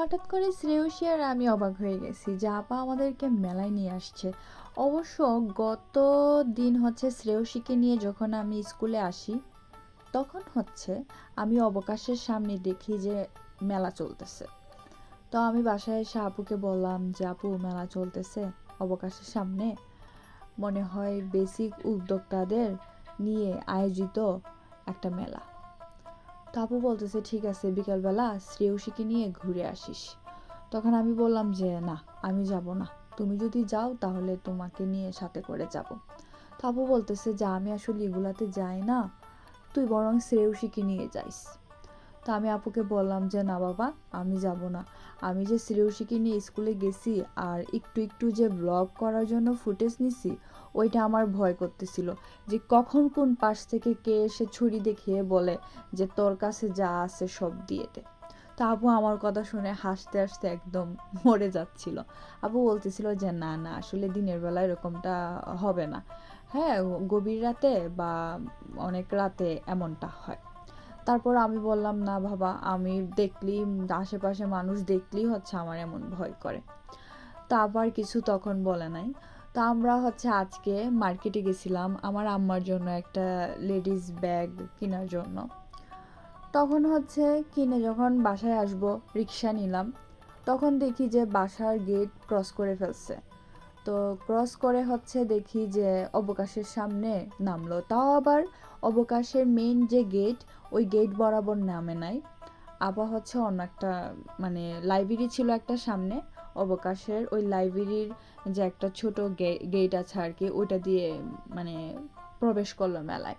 হঠাৎ করে শ্রেয়সী আর আমি অবাক হয়ে গেছি যে আপা আমাদেরকে মেলায় নিয়ে আসছে। অবশ্য গত দিন হচ্ছে শ্রেয়সীকে নিয়ে যখন আমি স্কুলে আসি, তখন হচ্ছে আমি অবকাশের সামনে দেখি যে মেলা চলতেছে। তো আমি বাসায় এসে আপুকে বললাম যে, আপু, মেলা চলতেছে অবকাশের সামনে। মনে হয় বেসিক উদ্যোক্তাদের নিয়ে আয়োজিত একটা মেলা। আপু বলতেছে, ঠিক আছে, বিকালবেলা শ্রেয়সীকে নিয়ে ঘুরে আসিস। তখন আমি বললাম যে, না, আমি যাব না। তুমি যদি যাও, তাহলে তোমাকে নিয়ে সাথে করে যাব। তো আপু বলতেছে যে, আমি আসলে এগুলাতে যাই না। তুই বরং শ্রেয়সীকে নিয়ে যাইস। তো আমি আপুকে বললাম যে, না বাবা, আমি যাব না। আমি যে শ্রেয়সীকে নিয়ে স্কুলে গেছি আর একটু একটু যে ব্লগ করার জন্য ফুটেজ নিছি, ওইটা আমার ভয় করতেছিল যে কখন কোন পাশ থেকে কে এসে ছুরি দেখিয়ে বলে যে, তোর কাছে যা আছে সব দিয়েতে তো আপু আমার কথা শুনে হাসতে হাসতে একদম মরে যাচ্ছিল। আপু বলতেছিল যে, না না, আসলে দিনের বেলা এরকমটা হবে না। হ্যাঁ গভীর রাতে বা অনেক রাতে এমনটা হয়। তারপর আমি বললাম, না বাবা, আমি দেখলি, আশেপাশে মানুষ দেখলেই হচ্ছে আমার এমন ভয় করে। তো আবার কিছু তখন বলে নাই। তো আমরা হচ্ছে আজকে মার্কেটে গেছিলাম আমার আম্মার জন্য একটা লেডিস ব্যাগ কেনার জন্য। তখন হচ্ছে কিনে যখন বাসায় আসব, রিক্সা নিলাম। তখন দেখি যে বাসার গেট ক্রস করে ফেলছে। তো ক্রস করে হচ্ছে দেখি যে অবকাশের সামনে নামলো। তাও আবার অবকাশের মেইন যে গেট ওই গেট বরাবর নামে নাই। আবার হচ্ছে অন্য একটা মানে লাইব্রেরি ছিল একটা সামনে, অবকাশের ওই লাইব্রেরির যে একটা ছোট গেট আছে আর কি ওইটা দিয়ে মানে প্রবেশ করল মেলায়।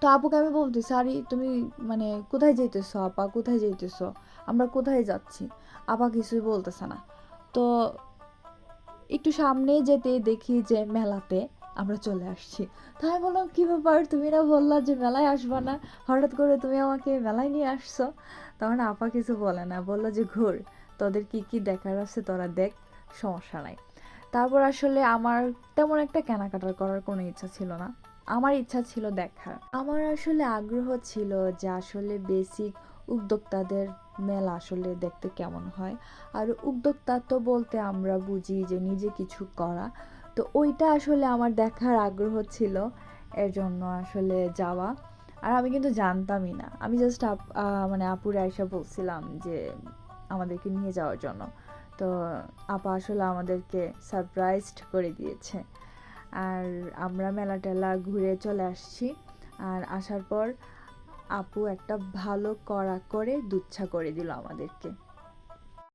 তো আপুকে আমি বলতেছি, আরে তুমি মানে কোথায় যেতেছো আপা? কোথায় যেতেছো আমরা কোথায় যাচ্ছি? আপা কিছুই বলতেছে না। তো একটু সামনে যেতে দেখি যে মেলাতে আমরা চলে আসছি। তাই বললাম, কী ব্যাপার? তুমি না বললা যে মেলায় আসবা না। হঠাৎ করে তুমি আমাকে মেলায় নিয়ে আসছো? তখন আপা কিছু বলে না, বলল যে, ঘুর, তোদের কি কি দেখার আছে তোরা দেখ, সমস্যা নাই। তারপর আসলে আমার তেমন একটা কেনাকাটার করার কোনো ইচ্ছা ছিল না। আমার ইচ্ছা ছিল দেখার। আমার আসলে আগ্রহ ছিল যে আসলে বেসিক উদ্যোক্তাদের মেলা আসলে দেখতে কেমন হয়। আর উদ্যোক্তা তো বলতে আমরা বুঝি যে নিজে কিছু করা। তো ওইটা আসলে আমার দেখার আগ্রহ ছিল এর জন্য আসলে যাওয়া। আর আমি কিন্তু জানতামই না। আমি জাস্ট মানে আপুরে আয়সা বলছিলাম যে আমাদেরকে নিয়ে যাওয়ার জন্য। তো আপা আসলে আমাদেরকে সারপ্রাইজড করে দিয়েছে। আর আমরা মেলা টেলা ঘুরে চলে আসছি। আর আসার পর আপু একটা ভালো কড়া করে দুচ্ছা করে দিল আমাদেরকে।